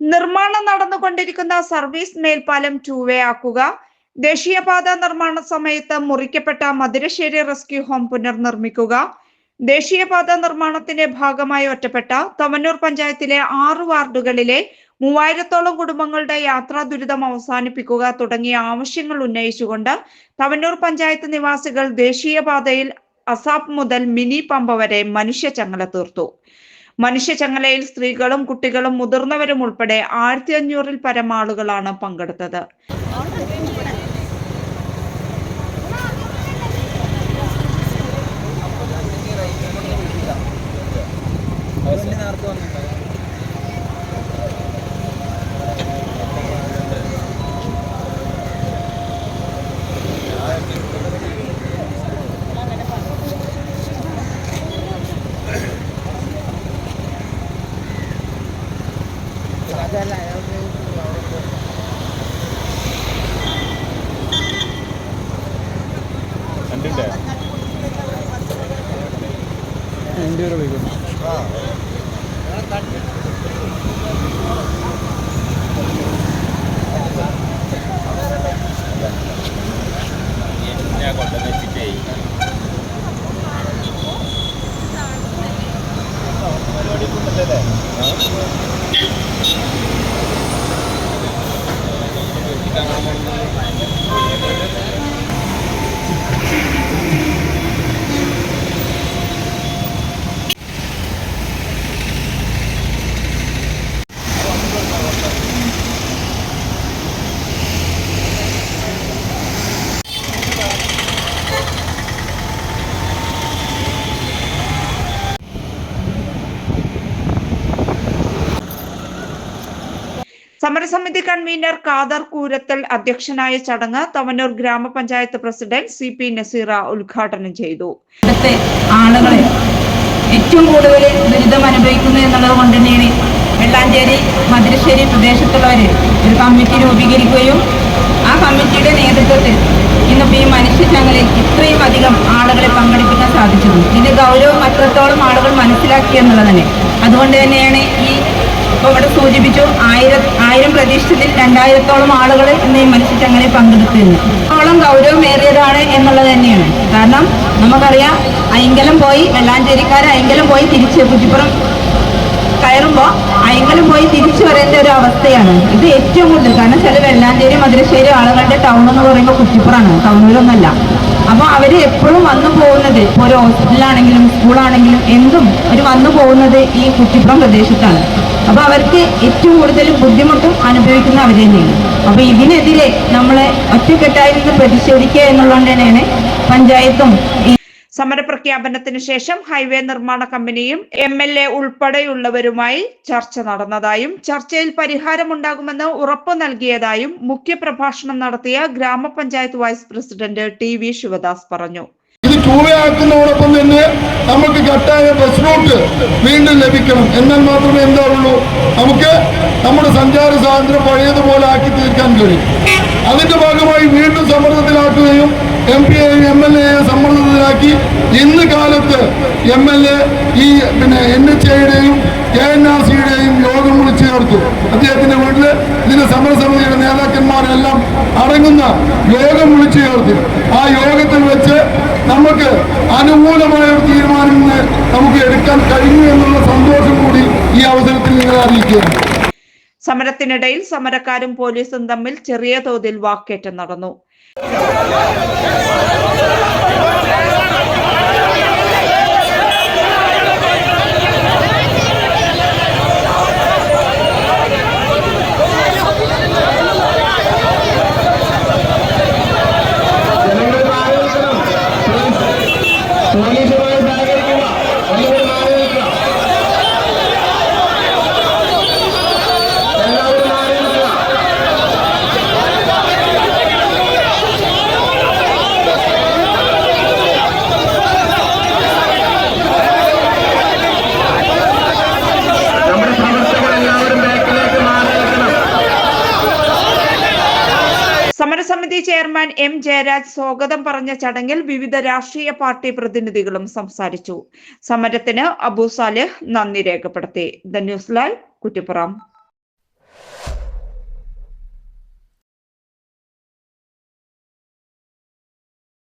നിർമ്മാണം നടന്നുകൊണ്ടിരിക്കുന്ന സർവീസ് മേൽപ്പാലം ടൂ വേ ആക്കുക. ദേശീയപാത നിർമ്മാണ സമയത്ത് മുറിക്കപ്പെട്ട മധുരശ്ശേരി റെസ്ക്യൂ ഹോം പുനർനിർമ്മിക്കുക. ദേശീയപാത നിർമ്മാണത്തിന്റെ ഭാഗമായി ഒറ്റപ്പെട്ട തവന്നൂർ പഞ്ചായത്തിലെ ആറ് വാർഡുകളിലെ മൂവായിരത്തോളം കുടുംബങ്ങളുടെ യാത്രാ ദുരിതം അവസാനിപ്പിക്കുക തുടങ്ങിയ ആവശ്യങ്ങൾ ഉന്നയിച്ചുകൊണ്ട് തവന്നൂർ പഞ്ചായത്ത് നിവാസികൾ ദേശീയപാതയിൽ അസാപ് മുതൽ മിനി പമ്പ വരെ മനുഷ്യ ചങ്ങല തീർത്തു. മനുഷ്യചങ്ങലയിൽ സ്ത്രീകളും കുട്ടികളും മുതിർന്നവരും ഉൾപ്പെടെ ആയിരത്തി അഞ്ഞൂറിൽ പരം ആളുകളാണ് പങ്കെടുത്തത്. കണ്ടിട്ടേ എന്റെ ഒരു വൈകും ഞാൻ സമരസമിതി കൺവീനർ കാദർ കൂരത്തൽ അധ്യക്ഷനായ ചടങ്ങ് തവനൂർ ഗ്രാമപഞ്ചായത്ത് പ്രസിഡന്റ് സി പി നസീറ ഉദ്ഘാടനം ചെയ്തു. ആളുകളെ ഏറ്റവും കൂടുതൽ ദുരിതം അനുഭവിക്കുന്നു എന്നുള്ളത് കൊണ്ട് തന്നെയാണ് വെള്ളാഞ്ചേരി മധുരശ്ശേരി പ്രദേശത്തുള്ളവർ ഒരു കമ്മിറ്റി രൂപീകരിക്കുകയും ആ കമ്മിറ്റിയുടെ നേതൃത്വത്തിൽ ഇന്നിപ്പോൾ ഈ മനുഷ്യചങ്ങലയിൽ ഇത്രയും അധികം ആളുകളെ പങ്കെടുപ്പിക്കാൻ സാധിച്ചത് ഇതിന്റെ ഗൗരവം അത്രത്തോളം ആളുകൾ മനസ്സിലാക്കി എന്നുള്ളതന്നെ അതുകൊണ്ട് തന്നെയാണ് ഈ ഇപ്പോൾ ഇവിടെ സൂചിപ്പിച്ചു ആയിരം ആയിരം പ്രതീക്ഷിച്ചതിൽ രണ്ടായിരത്തോളം ആളുകൾ ഇന്ന് ഈ അങ്ങനെ പങ്കെടുത്തിരുന്നു. ഗൗരവം ഗൗരവമേറിയതാണ് എന്നുള്ളത് തന്നെയാണ്. കാരണം നമുക്കറിയാം അയങ്കലം പോയി വെള്ളാഞ്ചേരിക്കാർ അയങ്കലം പോയി തിരിച്ച് കുറ്റിപ്പുറം കയറുമ്പോൾ അയങ്കലം പോയി തിരിച്ചു വരേണ്ട ഒരു അവസ്ഥയാണ്. ഇത് ഏറ്റവും കൂടുതൽ കാരണം ചില വെള്ളാഞ്ചേരി മധുരശ്ശേരി ആളുകളുടെ ടൗൺ എന്ന് പറയുമ്പോൾ കുറ്റിപ്പുറമാണ് ടൗണിലൊന്നല്ല അപ്പോൾ അവർ എപ്പോഴും വന്നു പോകുന്നത് ഒരു ഹോസ്പിറ്റലാണെങ്കിലും സ്കൂളാണെങ്കിലും എന്തും അവർ വന്നു പോകുന്നത് ഈ കുറ്റിപ്പുറം പ്രദേശത്താണ്. അപ്പോൾ അവർക്ക് ഏറ്റവും കൂടുതൽ ബുദ്ധിമുട്ടും അനുഭവിക്കുന്ന അവർ തന്നെയാണ്. അപ്പോൾ ഇതിനെതിരെ നമ്മളെ ഒറ്റക്കെട്ടായി നിന്ന് പ്രതിഷേധിക്കുക എന്നുള്ളത് തന്നെയാണ് പഞ്ചായത്തും സമരപ്രഖ്യാപനത്തിന് ശേഷം ഹൈവേ നിർമ്മാണ കമ്പനിയും എം എൽ എ ഉൾപ്പെടെയുള്ളവരുമായി ചർച്ച നടന്നതായും ചർച്ചയിൽ പരിഹാരമുണ്ടാകുമെന്ന് ഉറപ്പു നൽകിയതായും മുഖ്യപ്രഭാഷണം നടത്തിയ ഗ്രാമപഞ്ചായത്ത് vice president T V Sivadas പറഞ്ഞു. ആക്കുന്നതോടൊപ്പം തന്നെ നമുക്ക് കട്ടായ ബസ് റൂട്ട് വീണ്ടും ലഭിക്കണം. എന്നാൽ മാത്രമേ എന്താ ഉള്ളൂ നമുക്ക് നമ്മുടെ സഞ്ചാര സ്വാതന്ത്ര്യം പഴയതുപോലെ ആക്കി തീർക്കാൻ കഴിയും. അതിന്റെ ഭാഗമായി വീണ്ടും സമ്മർദ്ദത്തിലാക്കുകയും എം പി എയും എം എൽ എയെ സമ്മർദ്ദത്തിലാക്കി ഇന്ന് കാലത്ത് എം എൽ എ ഈ പിന്നെ എൻ എച്ച് എയുടെയും കെ എൻ ആർ സിയുടെയും യോഗം വിളിച്ചു ചേർത്തു. അദ്ദേഹത്തിന്റെ വീട്ടിൽ ഇതിന്റെ സമരസമിതിയുടെ നേതാക്കന്മാരെല്ലാം അടങ്ങുന്ന യോഗം വിളിച്ചു ചേർത്തു ആ യോഗത്തിൽ വെച്ച് നമുക്ക് അനുകൂലമായ ഒരു തീരുമാനം നമുക്ക് എടുക്കാൻ കഴിഞ്ഞു എന്നുള്ള സന്തോഷം കൂടി ഈ അവസരത്തിൽ നിങ്ങളെ അറിയിക്കുന്നു സമരത്തിനിടയിൽ സമരക്കാരും പോലീസും തമ്മിൽ ചെറിയ തോതിൽ വാക്കേറ്റം നടന്നു. സമിതി ചെയർമാൻ എം ജയരാജ് സ്വാഗതം പറഞ്ഞ ചടങ്ങിൽ വിവിധ രാഷ്ട്രീയ പാർട്ടി പ്രതിനിധികളും സംസാരിച്ചു. സമരത്തിന് അബു സാലിഹ് നന്ദി രേഖപ്പെടുത്തി. The news live Kuttippuram.